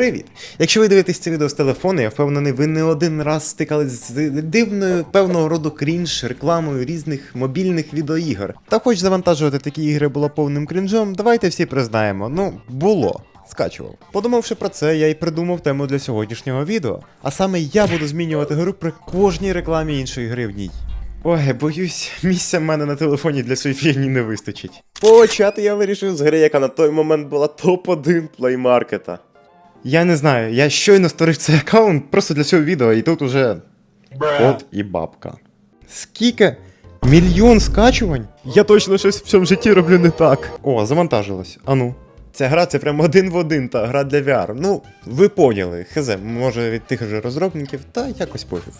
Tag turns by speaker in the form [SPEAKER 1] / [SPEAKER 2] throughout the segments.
[SPEAKER 1] Привіт! Якщо ви дивитесь це відео з телефону, я впевнений, ви не один раз стикались з дивною певного роду крінж рекламою різних мобільних відеоігор. Та хоч завантажувати такі ігри було повним крінжом, давайте всі признаємо, ну було. Скачував. Подумавши про це, я й придумав тему для сьогоднішнього відео. А саме я буду змінювати гру при кожній рекламі іншої гри в ній. Ой, боюсь, місця в мене на телефоні для фігні не вистачить. Почати я вирішив з гри, яка на той момент була топ-1 плеймаркета. Я не знаю, я щойно створив цей аккаунт просто для цього відео, і тут уже кот і бабка. Скільки? Мільйон скачувань? Я точно щось в цьому житті роблю не так. О, завантажилось. Ану. Ця гра це прям один в один та гра для VR. Ну, ви поняли, хз, може від тих же розробників, та якось пофіг.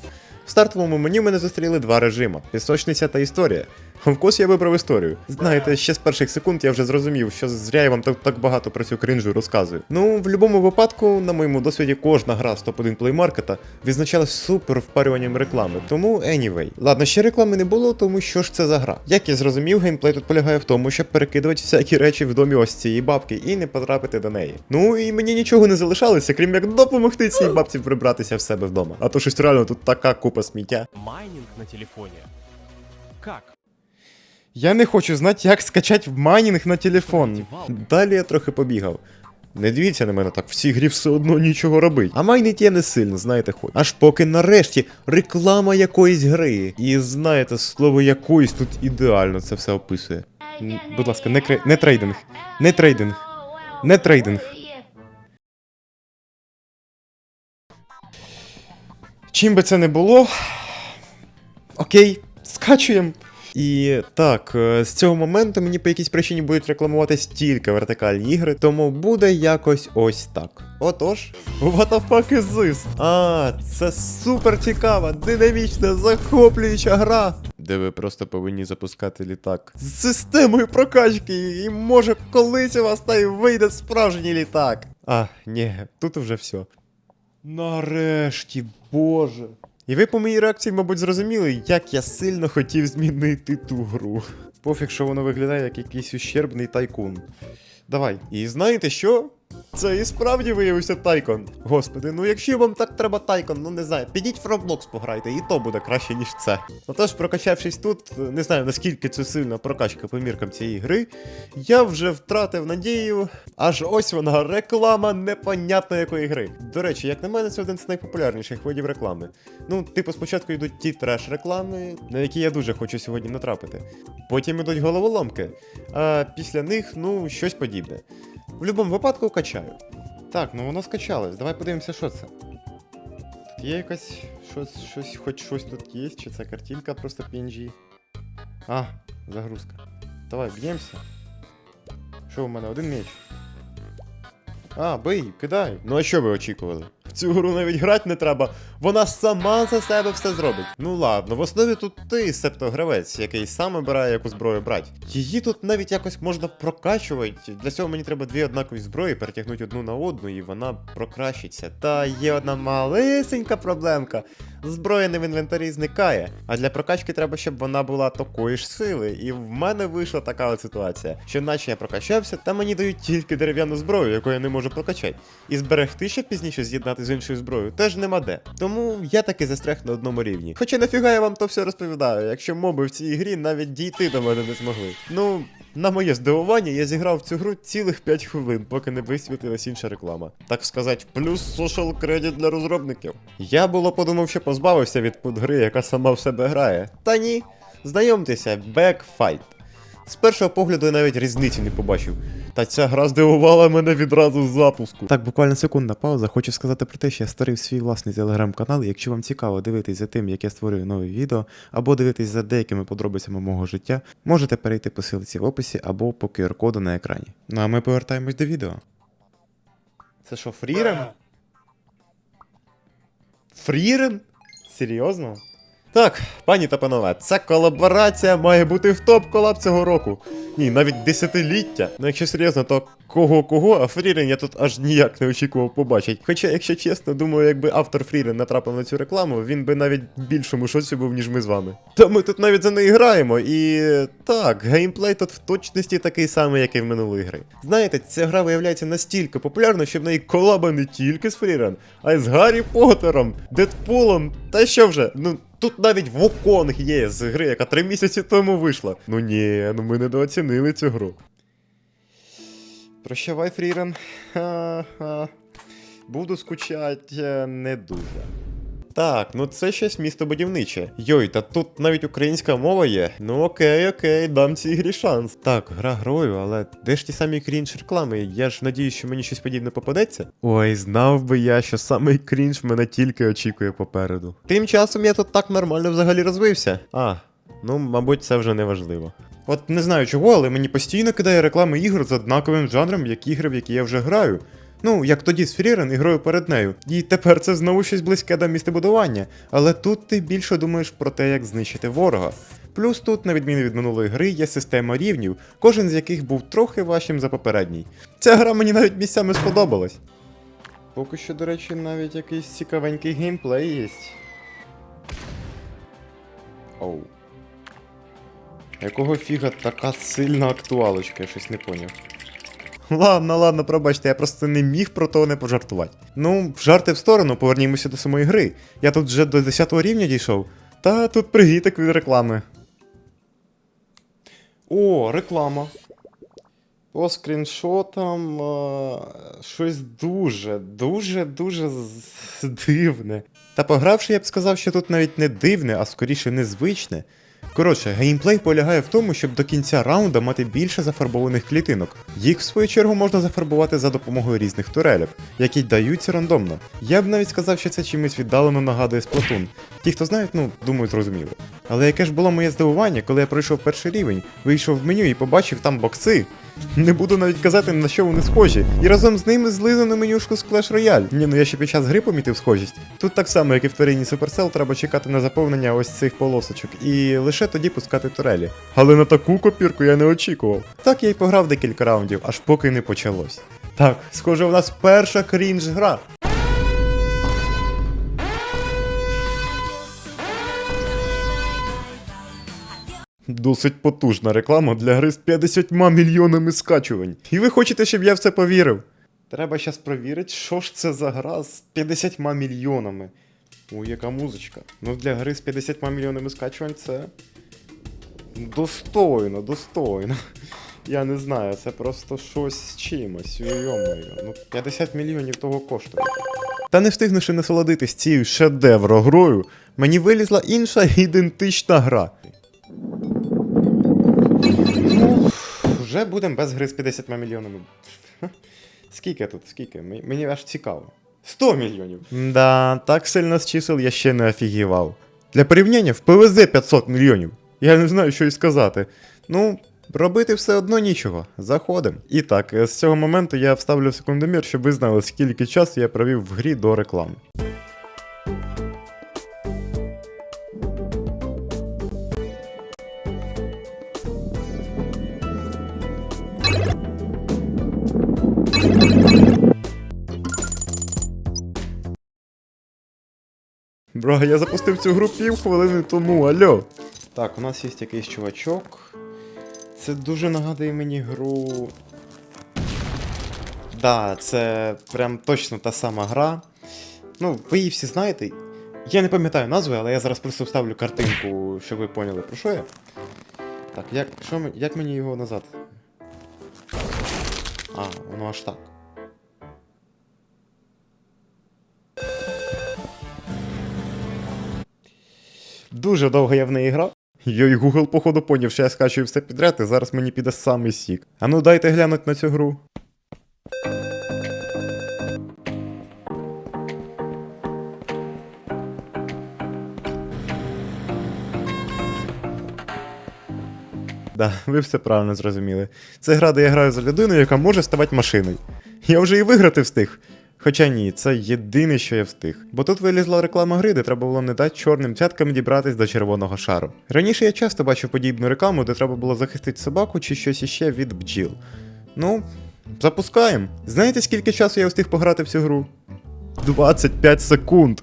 [SPEAKER 1] В стартовому меню мене зустріли два режима: пісочниця та історія. Вкус я вибрав історію. Знаєте, ще з перших секунд я вже зрозумів, що зря я вам так, так багато про цю кринжу розказую. Ну, в будь-якому випадку, на моєму досвіді, кожна гра з топ-1 плеймаркета відзначалась супер впарюванням реклами. Тому anyway. Ладно, ще реклами не було, тому що ж це за гра. Як я зрозумів, геймплей тут полягає в тому, щоб перекидувати всякі речі в домі ось цієї бабки і не потрапити до неї. Ну і мені нічого не залишалося, крім як допомогти цій бабці прибратися в себе вдома. А то щось реально тут така купа сміття.
[SPEAKER 2] Майнинг на телефоне. Как?
[SPEAKER 1] Я не хочу знати, як скачати в майнінг на телефон. Далі я трохи побігав. Не дивіться на мене так, в цій грі все одно нічого робить. А майнить я не сильно, знаєте, хоч. Аж поки нарешті реклама якоїсь гри. І знаєте, слово якоїсь тут ідеально це все описує. М, Будь ласка, не, кре... не трейдинг. Не трейдинг. Не трейдинг. Чим би це не було. Окей, скачуємо. І так, е, з цього моменту мені по якійсь причині будуть рекламуватись тільки вертикальні ігри, тому буде якось ось так. Отож, what the fuck is this? А, це супер цікава, динамічна, захоплююча гра. Де ви просто повинні запускати літак з системою прокачки, і може колись у вас та й вийде справжній літак. А, ні, тут вже все. Нарешті, боже. І ви по моїй реакції, мабуть, зрозуміли, як я сильно хотів змінити ту гру. Пофіг, що воно виглядає як якийсь ущербний тайкун. Давай. І знаєте що? Це і справді виявився тайкон. Господи, ну якщо вам так треба тайкон, ну не знаю, підіть в пограйте, і то буде краще, ніж це. Отож, прокачавшись тут, не знаю наскільки це сильна прокачка по міркам цієї гри, я вже втратив надію. Аж ось вона, реклама непонятно якої гри. До речі, як на мене, це один з найпопулярніших видів реклами. Ну, типу, спочатку йдуть ті треш-реклами, на які я дуже хочу сьогодні натрапити. Потім ідуть головоломки, а після них, ну, щось подібне. В будь-якому випадку качаю. Так, ну воно скачалось. Давай подивимося, що це. Тут є якась. Щось, щось, хоч щось тут є, чи це картинка просто PNG. А, загрузка. Давай, б'ємося. Що у мене? Один меч. А, бий, кидай. Ну а що ви очікували? Цю гру навіть грати не треба, вона сама за себе все зробить. Ну ладно, в основі тут ти, себто гравець, який сам обирає яку зброю брати. Її тут навіть якось можна прокачувати. Для цього мені треба дві однакові зброї перетягнути одну на одну, і вона прокращиться. Та є одна малесенька проблемка. Зброя не в інвентарі зникає, а для прокачки треба, щоб вона була такої ж сили. І в мене вийшла така от ситуація, що наче я прокачався, та мені дають тільки дерев'яну зброю, яку я не можу прокачати. І зберегти, щоб пізніше з'єднати з іншою зброєю, теж нема де. Тому я таки застряг на одному рівні. Хоча нафіга я вам то все розповідаю, якщо моби в цій грі навіть дійти до мене не змогли. Ну. На моє здивування, я зіграв в цю гру цілих 5 хвилин, поки не висвітилась інша реклама. Так сказати, плюс social кредит для розробників. Я було подумав, що позбавився від подгри, яка сама в себе грає. Та ні, знайомтеся, Backfight. З першого погляду я навіть різниці не побачив. Та ця гра здивувала мене відразу з запуску. Так, буквально секундна пауза. Хочу сказати про те, що я створив свій власний телеграм-канал. Якщо вам цікаво дивитись за тим, як я створюю нові відео, або дивитись за деякими подробицями мого життя, можете перейти по ссылці в описі або по QR-коду на екрані. Ну а ми повертаємось до відео. Це що, фрірен? Фрірен? Серйозно? Так, пані та панове, ця колаборація має бути в топ колаб цього року. Ні, навіть десятиліття. Ну якщо серйозно, то кого кого, а Фрірен я тут аж ніяк не очікував побачити. Хоча, якщо чесно, думаю, якби автор Фрірен натрапив на цю рекламу, він би навіть більшому шоці був, ніж ми з вами. Та ми тут навіть за неї граємо, і так, геймплей тут в точності такий самий, як і в минулої гри. Знаєте, ця гра виявляється настільки популярною, що в неї колаба не тільки з Фрірен, а й з Гаррі Поттером, Дедпулом, та що вже, ну. Тут навіть Вуконг є з гри, яка три місяці тому вийшла. Ну ні, ну ми недооцінили цю гру. Прощавай, Фрірен. Буду скучать е, не дуже. Так, ну це щось містобудівниче. Йой, та тут навіть українська мова є. Ну окей, окей, дам цій грі шанс. Так, гра грою, але де ж ті самі крінж реклами? Я ж надіюсь, що мені щось подібне попадеться. Ой, знав би я, що самий крінж мене тільки очікує попереду. Тим часом я тут так нормально взагалі розвився. А, ну, мабуть, це вже не важливо. От не знаю чого, але мені постійно кидає реклами ігор з однаковим жанром, як ігри, в які я вже граю. Ну, як тоді з Фрірен і грою перед нею. І тепер це знову щось близьке до містобудування. Але тут ти більше думаєш про те, як знищити ворога. Плюс тут, на відміну від минулої гри, є система рівнів, кожен з яких був трохи важчим за попередній. Ця гра мені навіть місцями сподобалась. Поки що, до речі, навіть якийсь цікавенький геймплей є. Оу. Якого фіга така сильна актуалочка, я щось не поняв. Ладно, ладно, пробачте, я просто не міг про того не пожартувати. Ну, жарти в сторону, повернімося до самої гри. Я тут вже до 10 рівня дійшов. Та тут привітик від реклами. О, реклама. По скріншотам е, щось дуже, дуже, дуже з- дивне. Та погравши, я б сказав, що тут навіть не дивне, а скоріше незвичне. Коротше, геймплей полягає в тому, щоб до кінця раунда мати більше зафарбованих клітинок. Їх, в свою чергу, можна зафарбувати за допомогою різних турелів, які даються рандомно. Я б навіть сказав, що це чимось віддалено нагадує сплатун. Ті, хто знають, ну, думаю, зрозуміли. Але яке ж було моє здивування, коли я пройшов перший рівень, вийшов в меню і побачив там бокси. Не буду навіть казати, на що вони схожі. І разом з ними злизану менюшку з Clash Royale. Ні, ну я ще під час гри помітив схожість. Тут так само, як і в творінні Supercell, треба чекати на заповнення ось цих полосочок, і лише тоді пускати турелі. Але на таку копірку я не очікував. Так я й пограв декілька раундів, аж поки не почалось. Так, схоже, у нас перша крінж гра. Досить потужна реклама для гри з 50 мільйонами скачувань. І ви хочете, щоб я в це повірив? Треба зараз провірити, що ж це за гра з 50 мільйонами. Ой, яка музичка. Ну для гри з 50 мільйонами скачувань це. Достойно, достойно. Я не знаю, це просто щось з чимось. Йо-моє. Ну, 50 мільйонів того коштує. Та не встигнувши насолодитись цією шедевро грою, мені вилізла інша ідентична гра. Вже будемо без гри з 50 мільйонами. Скільки тут, скільки? Мені- аж цікаво. 100 мільйонів. Да, так сильно з чисел я ще не офігівав. Для порівняння в ПВЗ 500 мільйонів. Я не знаю, що й сказати. Ну, робити все одно нічого. Заходимо. І так, е, з цього моменту я вставлю секундомір, щоб ви знали, скільки часу я провів в грі до реклами. Бро, я запустив цю гру пів хвилини тому, альо. Так, у нас є якийсь чувачок. Це дуже нагадує мені гру. Да, це прям точно та сама гра. Ну, ви її всі знаєте. Я не пам'ятаю назви, але я зараз просто вставлю картинку, щоб ви поняли, про що я. Так, як, що, як мені його назад? А, воно аж так. Дуже довго я в неї грав. Йой, Google, походу, поняв, що я скачую все підряд, і зараз мені піде самий сік. А ну дайте глянуть на цю гру. Да, ви все правильно зрозуміли. Це гра, де я граю за людину, яка може ставати машиною. Я вже і виграти встиг. Хоча ні, це єдине, що я встиг. Бо тут вилізла реклама гри, де треба було не дати чорним цяткам дібратись до червоного шару. Раніше я часто бачив подібну рекламу, де треба було захистити собаку чи щось іще від бджіл. Ну, запускаємо. Знаєте, скільки часу я встиг пограти в цю гру? 25 секунд.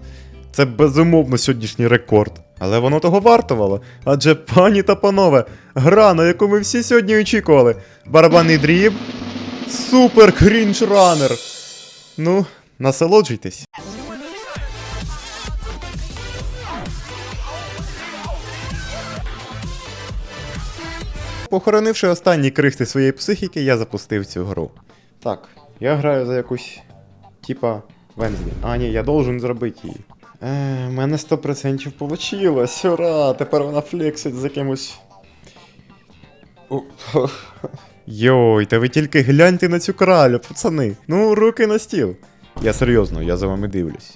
[SPEAKER 1] Це безумовно сьогоднішній рекорд. Але воно того вартувало. Адже, пані та панове, гра, на яку ми всі сьогодні очікували. Барабанний дріб. Супер крінж ранер. Ну, насолоджуйтесь. Похоронивши останні крихти своєї психіки, я запустив цю гру. Так, я граю за якусь. Типа Вензлі. А, ні, я должен зробити її. Е, мене 100% получилось. Ура! Тепер вона флексить з якимось. Йой, та ви тільки гляньте на цю кралю, пацани. Ну, руки на стіл. Я серйозно, я за вами дивлюсь.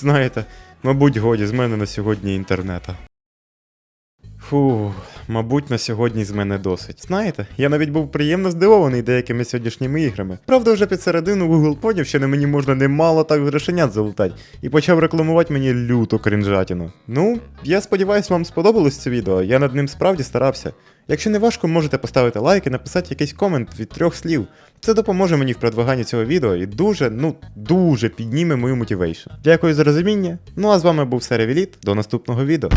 [SPEAKER 1] Знаєте, мабуть, годі з мене на сьогодні інтернета. Фу, мабуть, на сьогодні з мене досить. Знаєте, я навіть був приємно здивований деякими сьогоднішніми іграми. Правда, вже під середину Google поняв, що на мені можна немало так грошенят залутати, і почав рекламувати мені люту крінжатіну. Ну, я сподіваюся, вам сподобалось це відео, я над ним справді старався. Якщо не важко, можете поставити лайк і написати якийсь комент від трьох слів. Це допоможе мені в продвиганні цього відео і дуже, ну дуже підніме мою мотивейшн. Дякую за розуміння. Ну а з вами був Серевіліт. До наступного відео.